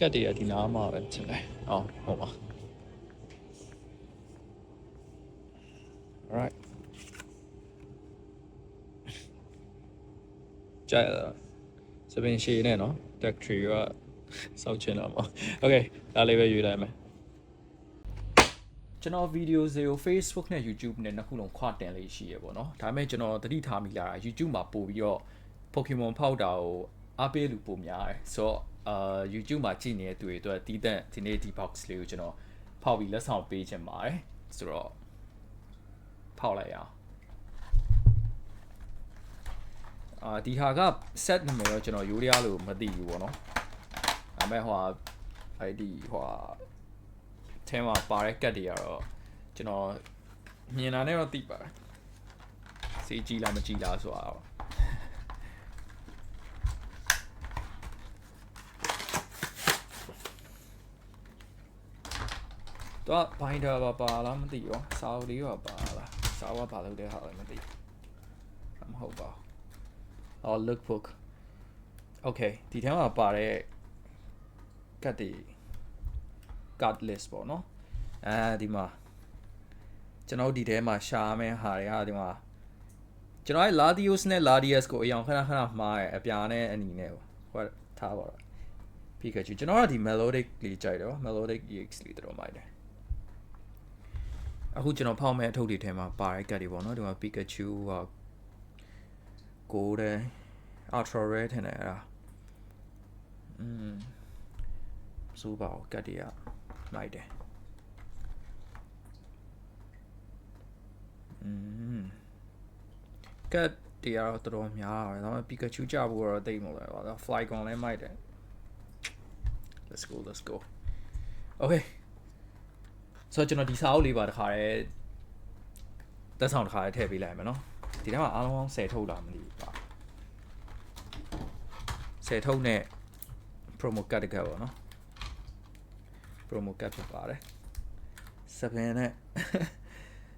ကတ်တွေကဒီနားမှာပဲချင်တယ်အော်ဟုတ်ပါ alright ကြိုက်လားစပင်ရှည်နဲ့နော် deck tree ကစောက်ချင်တော့မှာ okay ဒါလေးပဲယူလိုက်မယ်ကျွန်တော်ဗီဒီယိုတွေကို Facebook နဲ့ YouTube နဲ့နှစ်ခုလုံးခွာတင်လေးရှိရပေါ့နော်ဒါပေမဲ့ကျွန်တော်သတိထားမိလာတာ YouTube မှာပို့ပြီးတော့ Pokemon ဖောက်တာကိုအားပေးလူပိုများတယ်ဆိုတော့ အာ YouTube မှာကြည့်နေတဲ့သူတွေအတွက်တီးတန့်ဒီနေ့ဒီ box လေးကိုကျွန်တော်ဖောက်ပြီးလက်ဆောင်ပေးချင်ပါတယ်ဆိုတော့ဖောက်လိုက်ရအောင်အာဒီဟာက set နာမည်တော့ကျွန်တော်ရိုးရလို့မသိဘူးပေါ့နော်ဒါပေမဲ့ဟိုဟာအဲ့ဒီဟိုဟာအဲမှာပါတဲ့ကတ်တွေကတော့ကျွန်တော်မြင်တာနဲ့တော့သိပါတယ်စီကြည့်လားမကြည့်လားဆိုတာ တော့တော့ဘိုင်းဒါပါပါလားမသိရောစာအုပ်လေးပါပါလားစာအုပ်ကဘာလုပ်တဲ့ဟာလဲမသိဘူးမဟုတ်ပါဘူးအော် lookbook okay ဒီထဲမှာပါတဲ့ကတ်တွေ card list ပေါ့နော်အဲဒီမှာကျွန်တော်ဒီထဲမှာရှာမယ့်ဟာတွေကဒီမှာကျွန်တော်ရဲ့ Latios နဲ့ Latias ကိုအရင်ခဏခဏမှားရအပြာနဲ့အနီနဲ့ဟိုထားပါတော့ Pikachu ကျွန်တော်ကဒီ melodic လေးကြိုက်တယ် melodic EX လေးတော်မိုက်တယ် အခုကျွန်တော်ဖောက်မဲ့အထုပ်တွေထဲမှာပါတဲ့ကတ်တွေပေါ့နော်ဒီမှာ Pikachu က Golden Ultra Rare ထင်တယ်အဲ့ဒါอืมစိုးပါအောင်ကတ်တွေကလိုက်တယ်อืมကတ်တွေကတော့တော်တော်များတာပဲဒါပေမဲ့ Pikachu ကြဖို့တော့တိတ်မလို့ပဲဒါ Flygon လည်းမိုက်တယ် Let's go let's go Okay ဆိုတော့ကျွန်တော်ဒီစာအုပ်လေးပါတခါရဲတက်ဆောင်တခါရဲထည့်ပေးလိုက်မယ်နော်ဒီထဲမှာအားလုံးပေါင်း10ထုတ်လာမသိဘူးပါ10ထုတ်နဲ့ promo card တကယ်ပေါ့နော် promo card ဖြစ်ပါတယ်7နဲ့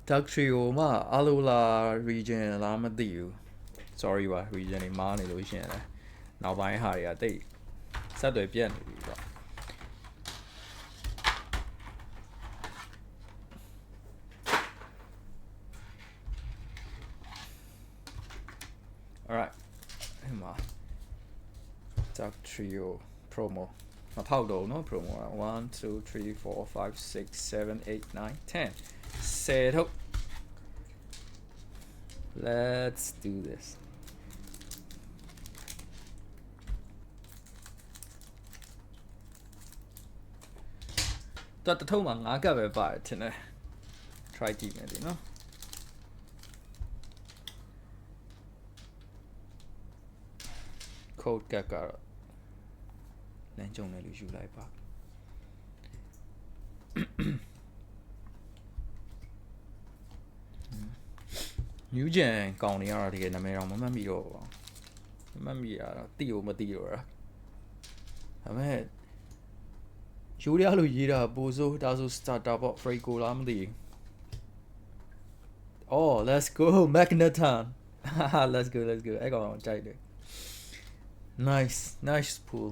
Dark Trio မှာ Alola region လားမသိဘူး sorry ပါ region တွေမားနေလို့ရှိရင်လည်းနောက်ပိုင်းဟာတွေကတိတ်ဆက်သွယ်ပြတ်နေပြီပေါ့ Alright まあザクトリオプロモまあ、パウロのプロモは1、2、3、4、5、6、7、8、9、10。Settle. Let's do this. That the Toma ငါကပ်ပဲပါတယ်ထင်တယ် try ကြည့်မယ်ဒီနော် code ကတ်ကတော့လမ်းကြုံတယ်လို့ယူလိုက်ပါ New Gen ကောင်တွေကတော့တကယ်နာမည်တော့မမှတ်မိတော့ဘူးမမှတ်မိရတော့တိ ਉ မတိတော့တာဒါပေမဲ့ယူရလို့ရေးတာပိုစိုးဒါဆို starter ပေါ့ Freako လားမသိဘူး Oh let's go Magneton let's go let's go အဲ့ကောင်တော့ကြိုက်တယ် Nice nice pool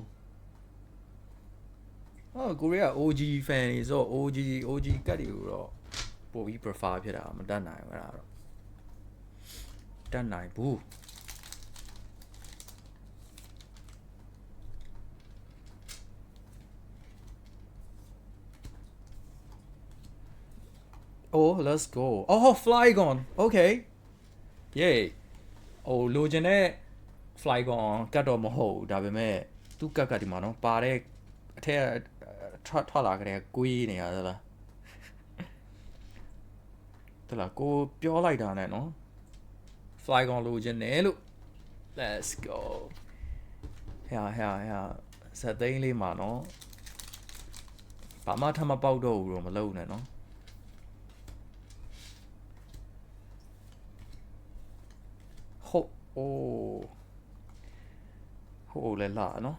အော်ကိုရီးယား OG fan တွေဆိုတော့ OG OG ကတ်တွေကိုတော့ပို့ပြီး prefer ဖြစ်တာမတတ်နိုင်ဘူးအဲ့ဒါတော့တတ်နိုင်ဘူး Oh let's go Oh Flygon okay yay ဟိုလိုချင်တဲ့ Flygon ကတ်တော့မဟုတ်ဘူးဒါပေမဲ့သူ့ကတ်ကဒီမှာနော်ပါတဲ့အထက်ကထွက်ထွက်လာကြတဲ့ကိုးနေရသလားတလားကိုပြောလိုက်တာနဲ့နော် Flygon လိုချင်တယ်လို့ Let's go ဟဲ့ဟဲ့ဟဲ့ဇက်သိန်းလေးမှာနော်ဘာမှထမပေါက်တော့ဘူးတော့မလုပ်နဲ့နော်ဟုတ်အိုး ဟိုလည်းလှနော်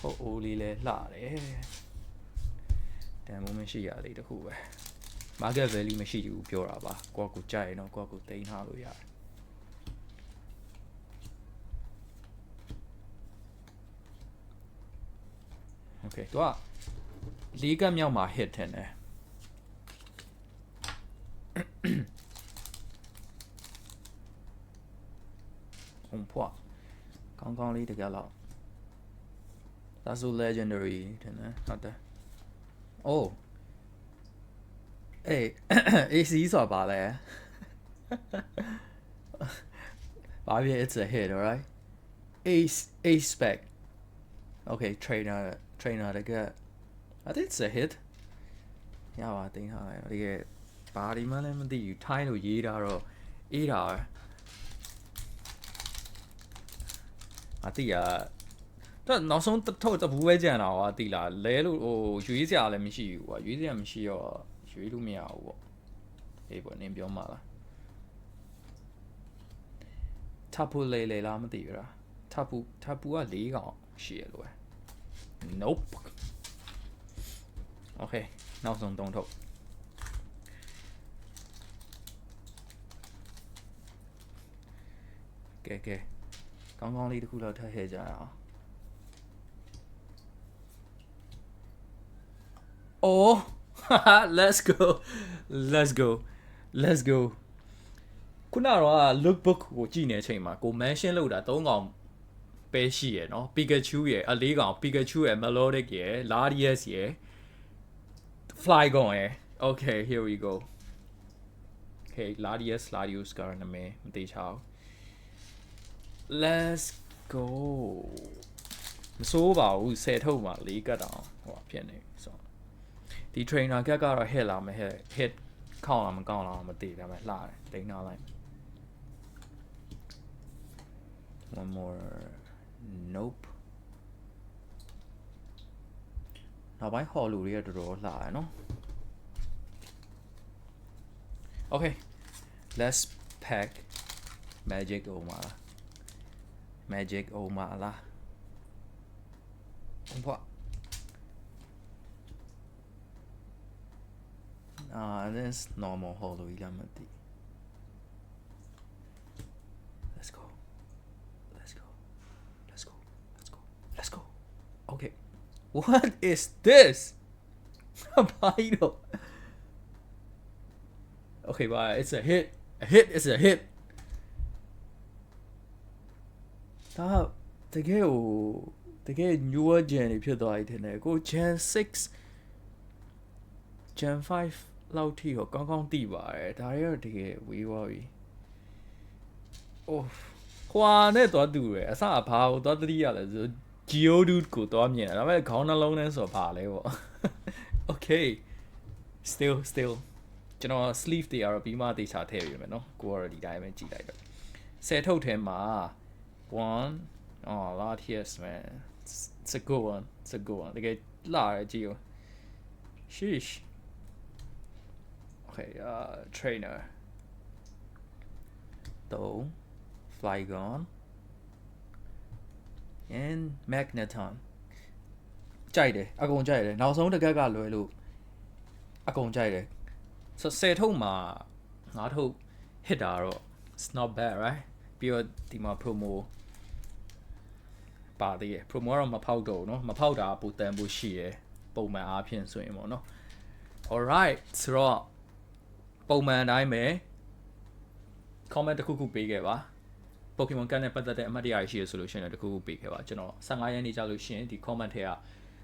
ဟိုအိုးလေးလည်းလှတယ်တန်မိုးမရှိရသေးတခုပဲ market value မရှိဘူးပြောတာပါကိုကကိုကြိုက်ရင်တော့ကိုကကိုတိန်ထားလို့ရတယ်โอเคตัว၄ကပ်မြောက်မှာ hit ထင်တယ် ကောင်းကောင်းလေးတကယ်တော့ that's so legendary ထင်တယ်ဟုတ်တယ် oh အေး AC ဆိုတာပါလဲ ဘာဖြစ် it's a hit alright ace ace spec okay trainer trainer တကယ် I think it's a hit ရပါတင်ထားတယ်တကယ်ဘာဒီမှလည်းမသိဘူး time လို့ရေးတာတော့အေးတာပဲ အတိရတော့နောက်ဆုံးတစ်ထုတ်တစ်ဘူးပဲကြံတာကွာတိလားလဲလို့ဟိုရွေးစရာလည်းမရှိဘူးကွာရွေးစရာမရှိတော့ရွေးလို့မရဘူးပေါ့အေးပေါ့နင်ပြောမှာလားထပ်ဖို့လေလေလားမသိဘူးလားထပ်ဖို့ထပ်ဖို့က၄កောင်ရှိရလို့ပဲ nope okay နောက်ဆုံးသုံးထုတ်ကဲကဲ ကောင်းကောင်းလေးတစ်ခုလောက်ထပ်ထည့်ကြရအောင် Oh, let's go. Let's go. Let's go. ခုနကတော့ lookbook ကိုကြည့်နေတဲ့အချိန်မှာကို mention လုပ်တာ၃កောင်ပဲရှိရယ်เนาะ Pikachu ရယ်အလေးកောင် Pikachu ရယ် Melodic ရယ် Larius ရယ် Flygon ရယ် Okay here we go Okay Larius Larius ကနာမည်မသိချအောင် Let's go မစိုးပါဘူး10ထုတ်မှာ၄ကတ်တောင်ဟိုဖြစ်နေဆိုတော့ဒီ trainer ကတ်ကတော့ hit လာမ hit hit ခေါင်းလာမကောင်းလာမသိဒါပေမဲ့လှတယ်တိန်းထားလိုက် one more nope နောက်ပိုင်းဟော်လူတွေကတော်တော်လှတယ်နော် okay let's pack magic အိုမှာလား Magic oh O'Mara. What? Uh, this normal holy remedy. Let's go. Let's go. Let's go. Let's go. Let's go. Okay. What is this? A bottle. Okay, bye. It's a hit. A hit is a hit. ဒါတကယ်ကိုတကယ် newer gen တွေဖြစ်သွားပြီထင်တယ်ကို gen 6 gen 5လောက်ထိကိုကောင်းကောင်းသိပါတယ်ဒါတွေတော့တကယ်ဝေးသွားပြီအိုးခွာနဲ့သွားတူတယ်အစဘာကိုသွားတတိရလဲဆို geodude ကိုသွားမြင်တယ်ဒါပေမဲ့ခေါင်းနှလုံးနဲ့ဆိုဘာလဲပေါ့ okay still still ကျွန်တော် sleeve တွေကတော့ပြီးမှတေချာထည့်ပြီးမယ်နော်ကိုကတော့ဒီတိုင်းပဲကြည့်လိုက်တော့ဆယ်ထုတ်ထဲမှာ one oh lot yes man it's, it's a good one it's a good one တကယ်လာရကြည့်ဦး sheesh okay uh trainer 3 flygon and magneton ကြိုက်တယ်အကုန်ကြိုက်တယ်နောက်ဆုံးတစ်ကက်ကလွယ်လို့အကုန်ကြိုက်တယ်ဆိုဆယ်ထုတ်မှာငါးထုတ် hit တာတော့ it's not bad right ပြီးတော့ဒီမှာ promo ပါသေးတယ် promo ကတော့မဖောက်တော့ဘူးเนาะမဖောက်တာပူတန်ဖို့ရှိရယ်ပုံမှန်အားဖြင့်ဆိုရင်ပေါ့เนาะ alright ဆိုတော့ပုံမှန်အတိုင်းပဲ comment တစ်ခုခုပေးခဲ့ပါ Pokemon ကန်နဲ့ပတ်သက်တဲ့အမှတ်တရရှိရဆိုလို့ရှိရင်လည်းတစ်ခုခုပေးခဲ့ပါကျွန်တော်15ရက်နေ့ကြာလို့ရှိရင်ဒီ comment ထဲက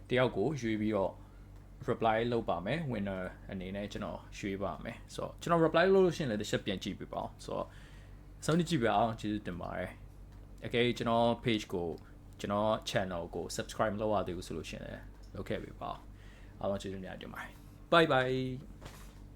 တယောက်ကိုရွေးပြီးတော့ reply လုပ်ပါမယ် winner အနေနဲ့ကျွန်တော်ရွေးပါမယ်ဆိုတော့ကျွန်တော် reply လုပ်လို့ရှိရင်လည်းတစ်ချက်ပြန်ကြည့်ပေးပါအောင်ဆိုတော့စောင့်ကြည့်ပြအောင်ကျေးဇူးတင်ပါတယ်အကယ်ကျွန်တော် page ကို ကျွန်တော် channel ကို subscribe လုပ်ရသေးဘူးဆိုလို့ရှိရင်လည်းလုပ်ခဲ့ပေးပါအောင်အားလုံးကျေးဇူးများတင်ပါတယ် bye bye